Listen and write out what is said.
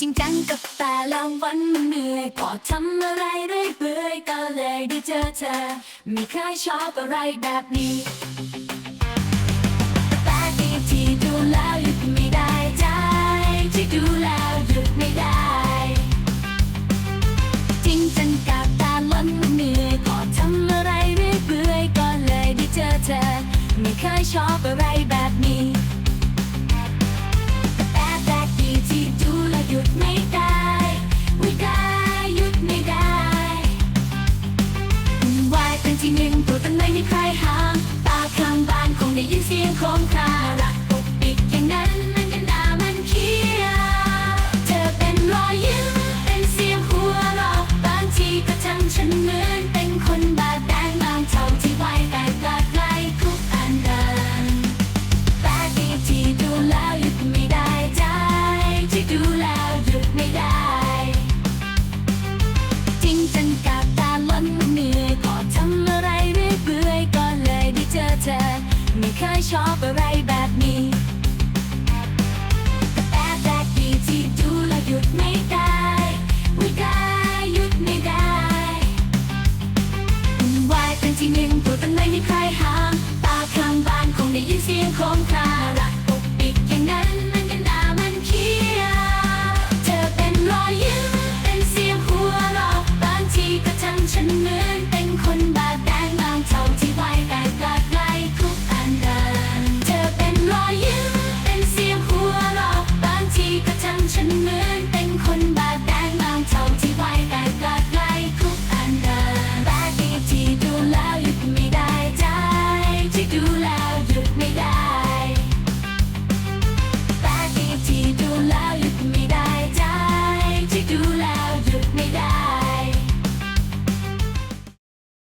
กับแต่ละวันมันเหนื่อยพอทำอะไรเรื่อยเปื่อยก็เลยได้เจอเธอไม่เคยชอบอะไรแบบนี้แต่ดีที่ดูแล้วหยุดไม่ได้ใจที่ดูแล้วหยุดไม่ได้ จริงจังกับตาล้นเหนื่อยพอทำอะไรเรื่อยเปื่อยก็เลยได้เจอเธอไม่เคยชอบอะไรแบบนี้ เสียงของคารักปกปิดอย่างนั้นมันก็น่ามันเคียเธอเป็นรอยยิ้มเป็นเสียงหัวเราะบางทีก็ทำฉันเหมือน ไม่เคยชอบอะไรแบบนี้แต่แปลกดีที่ดูแลวหยุดไม่ได้ไม่ได้หยุดไม่ได้วุ่นวายเป็นที่หนึ่งตัวตั้งไม่มีใครห้ามตาข้างบ้านคงได้ยินเสียงของคา